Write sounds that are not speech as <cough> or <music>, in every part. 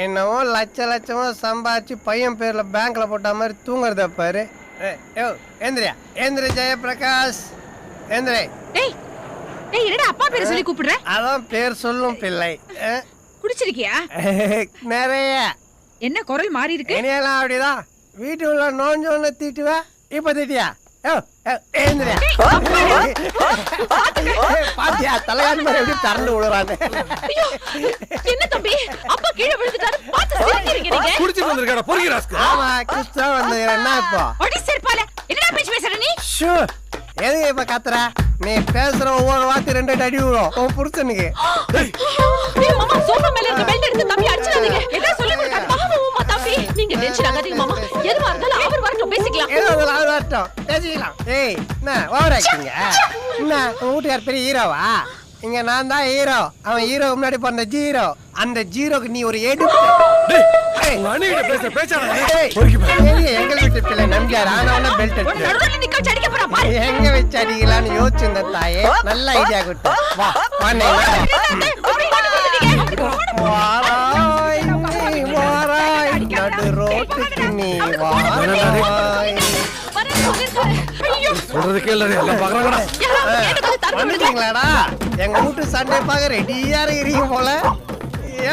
என்னவோ லட்ச லட்சமா சம்பாதிச்சு பையன் பேர்ல பேங்க்ல போட்ட மாதிரி தூங்குறத பாரு. யோ ஏந்திரியா ஏந்திரி ஜெயபிரகாஷ். ஏந்திரி டேய் டேய் என்னடா அப்பா பேரை சொல்லி கூப்பிடுற? அதான் பேர் சொல்லும் பிள்ளை. குடிச்சிருக்கியா? <laughs> நிறைய. என்ன குரல் மாறி இருக்கு? அப்படிதான். வீட்டு உள்ள நோஞ்சோன்னு திட்டுவ? இப்ப திட்டியா? பாத்தியா தலையாணி மாதிரி எப்படி திறந்து விடுறான்னு ஐயோ என்ன தம்பி? அப்பா கீழே விழுந்துட்டாரு. பார்த்து சிரிக்கிறீங்க நீங்க. குடிச்சிட்டு வந்திருக்காடா பொறுக்கி ராஸ்க்கு ஆமா கிறிஸ்தவ வந்து என்ன இப்போ? ஒடி செருப்பால. என்னடா பேச்சு பேசுற நீ? ஷூ எதுக்கு இப்ப கத்துற? நீ பேசுற ஒவ்வொரு வார்த்தை ரெண்டு அடி விழும். உன் புருஷனுக்கு ஏய் மாமா சோஃபா மேல இருக்க பெல்ட் எடுத்து தம்பி அடிச்சிடாதீங்க. என்ன சொல்லி கொடுத்தாரு பாவமா தம்பி. நீங்க டென்ஷன் ஆகாதீங்க மாமா. எதுவா இருந்தாலும் அவர் வரட்டும் பேசிக்கலாம். ஏதோ வரட்டும் பேசிக்கலாம் ஏய் என்ன ஓவர் ஆக்டிங்க என்ன உன் வீட்டுக்கார் பெரிய ஹீரோவா இங்க நான் தான் ஹீரோ அவன் ஹீரோ முன்னாடி பிறந்த ஜீரோ அந்த ஜீரோக்கு நீ ஒரு எடுப்பு உங்க எங்க வீட்டு பிள்ளை நம்பியார் ஆனவன பெல்ட் எங்க வச்சு அடிக்கலாம்னு யோசிச்சிருந்த தாயே நல்ல ஐடியா கொடுத்து வா. வாராய் நீ வாராய் நடு ரோட்டுக்கு நீ வாராய். ஐயோ சொல்றது கேளுடா எல்லாம் பாக்குறாங்கடா வந்துட்டீங்களாடா எங்க வீட்டு சண்டை பார்க்க ரெடியா இருக்கிறீங்க போல.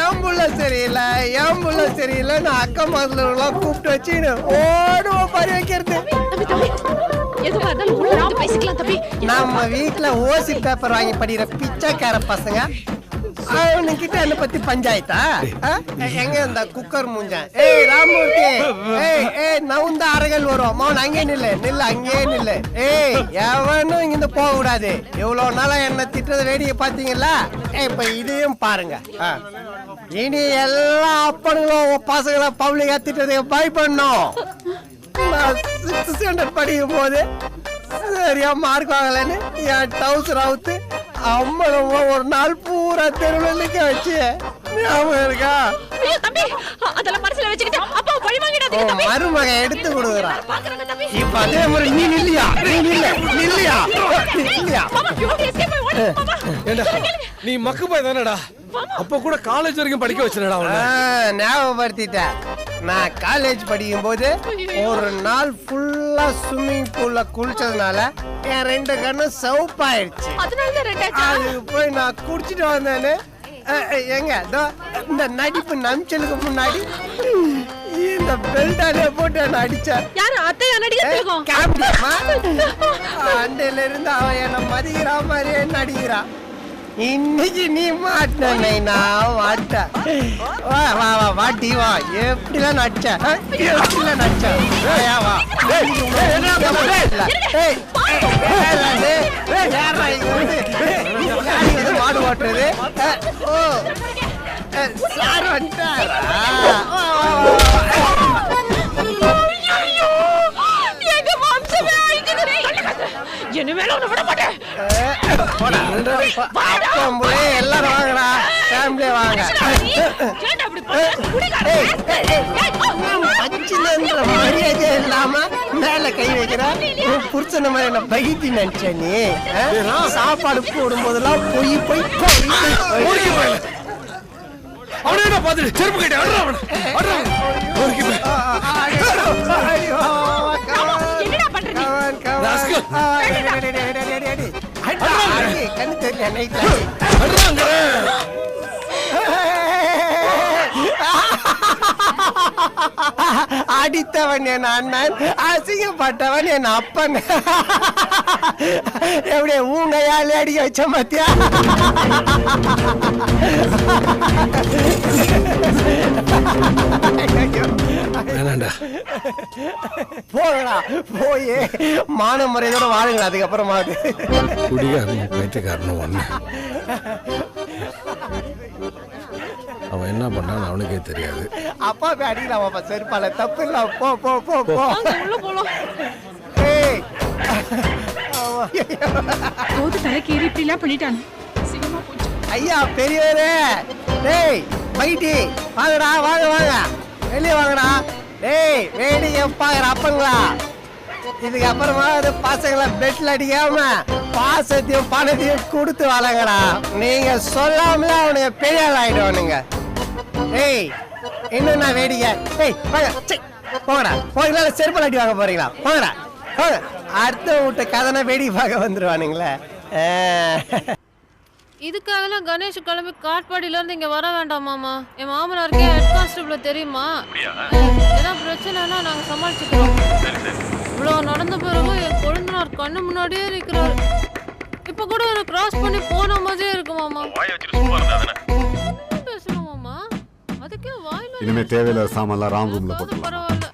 ஏன் புள்ள சரியில்லை ஏன் புள்ள சரியில்லை. நான் அக்கம் பக்கத்துல கூப்பிட்டு வச்சுன்னு ஓடுவோம் பறி வைக்கிறது. நம்ம வீட்ல ஓசி பேப்பர் வாங்கி படிக்கிற பிச்சைக்கார பசங்க அவனுக்கிட்ட என்ன பத்தி பஞ்சாயத்தா? எங்க இந்த குக்கர் மூஞ்சன் ஏய் ராமூர்த்தி. ஏய் ஏய் நவுந்த அரகல் வரும். மௌன் அங்கே நில்லு. நில்லு அங்கே நில்லு. ஏய் எவனும் இங்க இருந்து போக கூடாது. இவ்வளவு நாளா என்ன திட்டத வேடிக்கை பாத்தீங்களா ஏய் இப்ப இதையும் பாருங்க. இனி எல்லா அப்பனுங்களும் பசங்களை பப்ளிக்கா திட்டத்துக்கு பயப்படணும் நான் சிக்ஸ்த் ஸ்டாண்டர்ட் படிக்கும் போது சரியா மார்க் வாங்கலன்னு என் டவுசர் அவுத்து அம்மனும் ஒரு நாள் பூரா தெருவில் நிக்க வச்சு. ஞாபகம் இருக்கா? ஐயோ தம்பி அதெல்லாம் மனசுல வச்சுக்கிட்டு அப்பா பழி வாங்கிடாதீங்க தம்பி. மருமகன் எடுத்து கொடுக்குறான் பாக்குறாங்க தம்பி. இப்ப அதே மாதிரி நீ நில்லியா? நீ நில்ல நில்லியா? நில்லியா? மாமா பியூட்டி எஸ்கேப் ஆயி ஓடு மாமா. ஏண்டா? நீ மக்கு போய் தானடா? அப்ப கூட காலேஜ் வரைக்கும் படிக்க வச்சிருடா ஆ, அவன ஞாபகப்படுத்திட்டேன். நான் காலேஜ் படிக்கும் போது ஒரு நாள் ஃபுல்லா ஸ்விம்மிங் பூல்ல குளிச்சதுனால என் ரெண்டு கண்ணும் சவுப்பாயிடுச்சு அதுக்கு போய் நான் குடிச்சிட்டு வந்தேன்னு எங்க இந்த நடிப்பு நம்பிச்சலுக்கு முன்னாடி இந்த பெல்டாலே போட்டு என்ன அடிச்சார். யாரு அத்தையா கேப்டம்மா அண்டையில இருந்து அவன் என்ன மதிக்கிறா மாதிரியே நடிக்கிறான். இன்னைக்கு நீ மாட்டனை நான் மாட்டேன். வா வா வா வாட்டி வா. எப்படிலாம் நடிச்ச? எப்படிலாம் நடிச்ச? வா வந்து மாடு ஓட்டுறது? ஓ. சார் வந்துட்டாரா? வா, வா, வா, வா. விட மாட்டேன் எல்லாரும் வாங்கடா ஃபேமிலியே வாங்க. பச்சிலன்ற மரியாதை இல்லாம மேல கை வைக்கிற புருஷன மாதிரி என்ன பகிட்டி நினைச்ச நீ? சாப்பாடு போடும் போதெல்லாம் பொய் பொய் அவனே என்ன பாத்துட்டு செருப்பு கட்டி அட்றா அவன அட்றா பொறுக்கி போய் என்னடா பண்ற நீ? ராஸ்கல். <laughs> அடித்தவன் என் அண்ணன் அசிங்கப்பட்டவன் என் அப்பன். <laughs> எப்படி ஊங்கையால் அடிக்க வச்ச மத்தியா ha <laughs> போகடா போய். மான முறையோட வாழுங்க அதுக்கப்புறமா குடிகாரனும் பைத்தியக்காரனும் ஒண்ணு. அவன் என்ன பண்ணான்னு அவனுக்கே தெரியாது. அப்பா போய் அடிக்கலாம் அப்பா? செருப்பால. தப்பு இல்ல போ போ போ போ. வாங்க, உள்ள போலாம். ஏய். ஆமா. தோது தலைக்கு ஏறி இப்படி எல்லாம் பண்ணிட்டானு ஐயா பெரியவரே. டேய் பைட்டி வாங்கடா வாங்க வாங்க. வெளியே வாங்கடா. டேய் வேடிக்கை பாக்குற அப்பங்களா? இதுக்கப்புறமா அது பசங்களை பெட்ல அடிக்காம பாசத்தையும் பணத்தையும் கொடுத்து வளங்கடா நீங்க சொல்லாமலே அவனுங்க பெரிய ஆள் ஆயிடுவானுங்க. ஏய் இன்னும் நான் வேடிக்கை. ஏய் போங்க போங்கடா. போகிறனால செருப்பு அடி வாங்க போறீங்களா? போங்கடா போங்க. அடுத்த வீட்டு கதனை வேடிக்கை பார்க்க வந்துடுவானுங்களே ஆ. இதுக்காகலாம் கணேஷ் கிளம்பி காட்பாடியில இருந்து இங்க வர வேண்டாம் மாமா. என் மாமனாருக்கே ஹெட் கான்ஸ்டபிள் தெரியுமா? ஏதாவது பிரச்சனைனா நாங்க சமாளிச்சுக்கிறோம். இவ்வளவு நடந்த பிறகு என் கொழுந்தனார் கண்ணு முன்னாடியே நிக்கிறாரு இப்ப கூட ஒரு கிராஸ் பண்ணி போன மாதிரியே இருக்கு மாமா. பேசணும் மாமா? அதுக்கே வாய் மேல இனிமே தேவையில்லாத சாமான்லாம் ராம் ரூம்ல போட்டுலாம் பரவாயில்ல.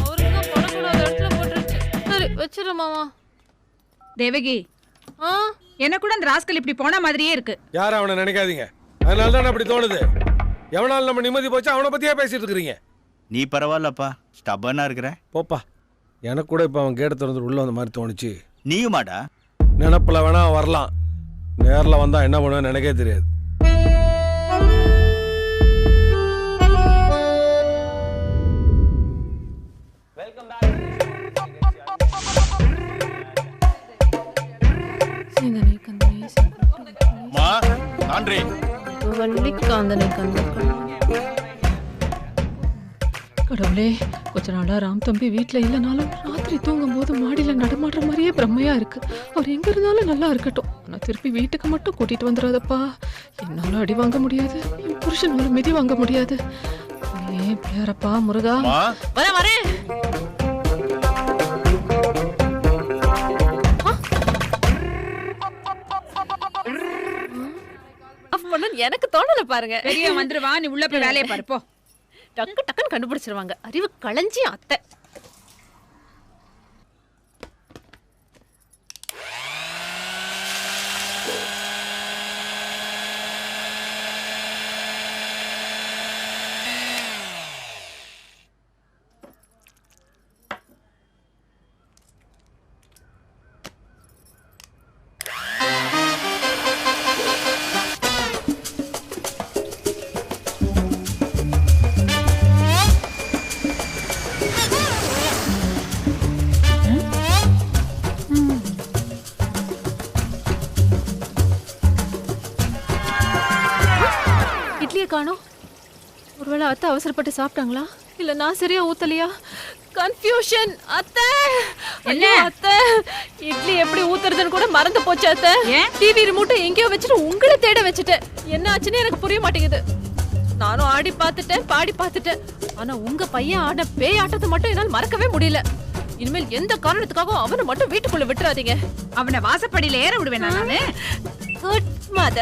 அவருக்கு தான் படக்கூடாத இடத்துல போட்டுருச்சு. சரி வச்சிரு மாமா. தேவகி. ஆ? என்ன கூட அந்த ராஸ்கல் இப்படி போன மாதிரியே இருக்கு. யாரும் அவனை நினைக்காதீங்க. அதனால தான் அப்படி தோணுது. எவனால நம்ம நிம்மதி போச்சு அவனை பத்தியே பேசிட்டு இருக்கிறீங்க. நீ பரவாயில்லப்பா ஸ்டபனா இருக்கிற? போப்பா எனக்கு கூட இப்போ அவன் கேட்ட திறந்து உள்ள வந்த மாதிரி தோணுச்சு. நீயுமாடா? நினப்புல வேணா வரலாம். நேர்ல வந்தா என்ன பண்ணுவேன்னு எனக்கே தெரியாது. வள்ளிக்காந்தனை கந்தனை கடவுளே கொஞ்ச நாளா ராம் தம்பி வீட்ல இல்லைனாலும் ராத்திரி தூங்கும் போது மாடியில நடமாடுற மாதிரியே பிரம்மையா இருக்கு. அவர் எங்க இருந்தாலும் நல்லா இருக்கட்டும். ஆனா திருப்பி வீட்டுக்கு மட்டும் கூட்டிட்டு வந்துடாதப்பா என்னால அடி வாங்க முடியாது. என் புருஷனால மிதி வாங்க முடியாது. ஏன் பிள்ளையாரப்பா முருகா? மா வர வரேன். ஆஃப் பண்ண எனக்கு தோணல பாருங்க. பெரிய வந்துருவா நீ உள்ள போய் வேலையை பாரு போ. டக்கு டக்குன்னு கண்டுபிடிச்சிருவாங்க. அறிவு களஞ்சி அத்தை. இட்லியை காணோம். ஒருவேளை அத்தை அவசரப்பட்டு சாப்பிட்டாங்களா? இல்ல நான் சரியா ஊத்தலையா? கன்ஃபியூஷன் அத்தை! என்ன? அத்தை! இட்லி எப்படி ஊத்துறதுன்னு கூட மறந்து போச்சு அத்தை. ஏன்? டிவி ரிமோட்டை எங்கேயோ வச்சுட்டு உங்களை தேட வச்சுட்டேன். என்ன ஆச்சுன்னு எனக்கு புரிய மாட்டேங்குது. நானும் ஆடி பார்த்துட்டேன் பாடி பார்த்துட்டேன். ஆனா உங்க பையன் ஆட பேய் ஆட்டத்தை மட்டும் என்னால் மறக்கவே முடியல. இனிமேல் எந்த காரணத்துக்காகவும் அவனை மட்டும் வீட்டுக்குள்ள விட்டுறாதீங்க. அவனை வாசப்படியில ஏற விடுவேன் நானு? Good mother